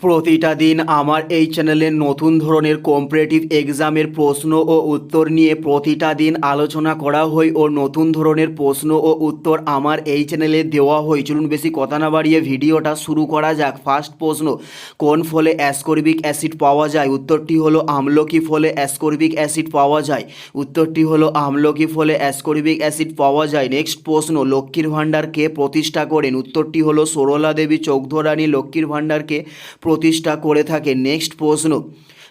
প্রতিটা দিন আমার এই চ্যানেলে নতুন ধরনের কম্পারেটিভ এক্সামের প্রশ্ন ও উত্তর নিয়ে প্রতিটা দিন আলোচনা করা হয় ও নতুন ধরনের প্রশ্ন ও উত্তর আমার এই চ্যানেলে দেওয়া হয় চলুন বেশি কথা না বাড়িয়ে ভিডিওটা শুরু করা যাক। ফার্স্ট প্রশ্ন, কোন ফলে অ্যাসকর্বিক অ্যাসিড পাওয়া যায়? উত্তরটি হলো আমলকি ফলে অ্যাসকর্বিক অ্যাসিড পাওয়া যায়। উত্তরটি হলো আমলকি ফলে অ্যাসকর্বিক অ্যাসিড পাওয়া যায়। নেক্সট প্রশ্ন, লক্ষ্মীর ভাণ্ডার কে প্রতিষ্ঠা করেন? উত্তরটি হলো সরলা দেবী চৌধুরানী। লক্ষ্মীর ভাণ্ডারকে প্রতিষ্ঠা করে থাকে নেক্সট প্রশ্ন।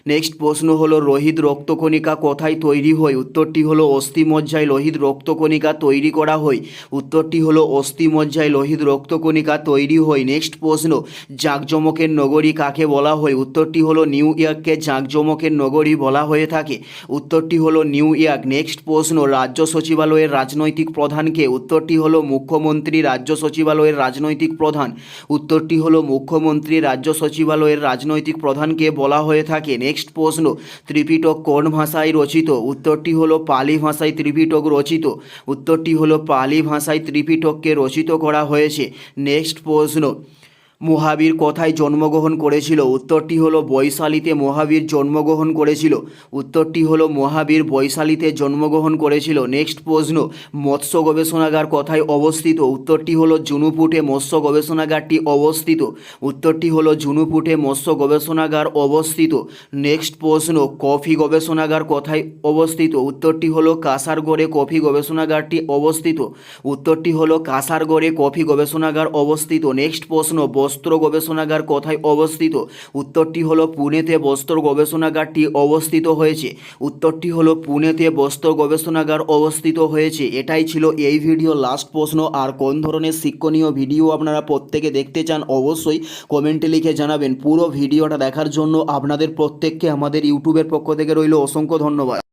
নেক্সট প্রশ্ন হলো, রোহিত রক্তকণিকা কোথায় তৈরি হয়? উত্তরটি হলো অস্থিমজ্জায় লোহিত রক্তকণিকা তৈরি করা হয়। উত্তরটি হলো অস্থিমজ্জায় লোহিত রক্তকণিকা তৈরি হয়। নেক্সট প্রশ্ন, জাঁকজমকের নগরী কাকে বলা হয়? উত্তরটি হলো, নিউ ইয়র্ককে জাঁকজমকের নগরী বলা হয়ে থাকে। উত্তরটি হলো, নিউ ইয়র্ক। নেক্সট প্রশ্ন, রাজ্য সচিবালয়ের রাজনৈতিক প্রধানকে উত্তরটি হলো, মুখ্যমন্ত্রী রাজ্য সচিবালয়ের রাজনৈতিক প্রধান। উত্তরটি হলো, মুখ্যমন্ত্রী রাজ্য সচিবালয়ের রাজনৈতিক প্রধানকে বলা হয়ে থাকে? নেক্সট প্রশ্ন, ত্রিপিটক কোন ভাষায় রচিত? উত্তরটি হলো পালি ভাষায় ত্রিপিটক রচিত। উত্তরটি হলো পালি ভাষায় ত্রিপিটককে রচিত করা হয়েছে। নেক্সট প্রশ্ন মহাবীর কোথায় জন্মগ্রহণ করেছিল? উত্তরটি হলো বৈশালীতে মহাবীর জন্মগ্রহণ করেছিল। উত্তরটি হলো মহাবীর বৈশালীতে জন্মগ্রহণ করেছিল। নেক্সট প্রশ্ন, মৎস্য গবেষণাগার কোথায় অবস্থিত? উত্তরটি হলো জুনুপুটে মৎস্য গবেষণাগারটি অবস্থিত। উত্তরটি হলো জুনুপুটে মৎস্য গবেষণাগার অবস্থিত। নেক্সট প্রশ্ন, কফি গবেষণাগার কোথায় অবস্থিত? উত্তরটি হলো কাসারগড়ে কফি গবেষণাগারটি অবস্থিত। উত্তরটি হলো কাসারগড়ে কফি গবেষণাগার অবস্থিত। নেক্সট প্রশ্ন বস্ত্র গবেষণাগার কোথায় অবস্থিত? উত্তরটি হলো পুনেতে বস্ত্র গবেষণাগারটি অবস্থিত হয়েছে। উত্তরটি হলো পুনেতে বস্ত্র গবেষণাগার অবস্থিত হয়েছে। এটাই ছিল এই ভিডিও। লাস্ট প্রশ্ন, আর কোন ধরনের শিক্ষণীয় ভিডিও আপনারা প্রত্যেকে দেখতে চান অবশ্যই কমেন্টে লিখে জানাবেন। পুরো ভিডিওটা দেখার জন্য আপনাদের প্রত্যেককে আমাদের ইউটিউবের পক্ষ থেকে রইল অসংখ্য ধন্যবাদ।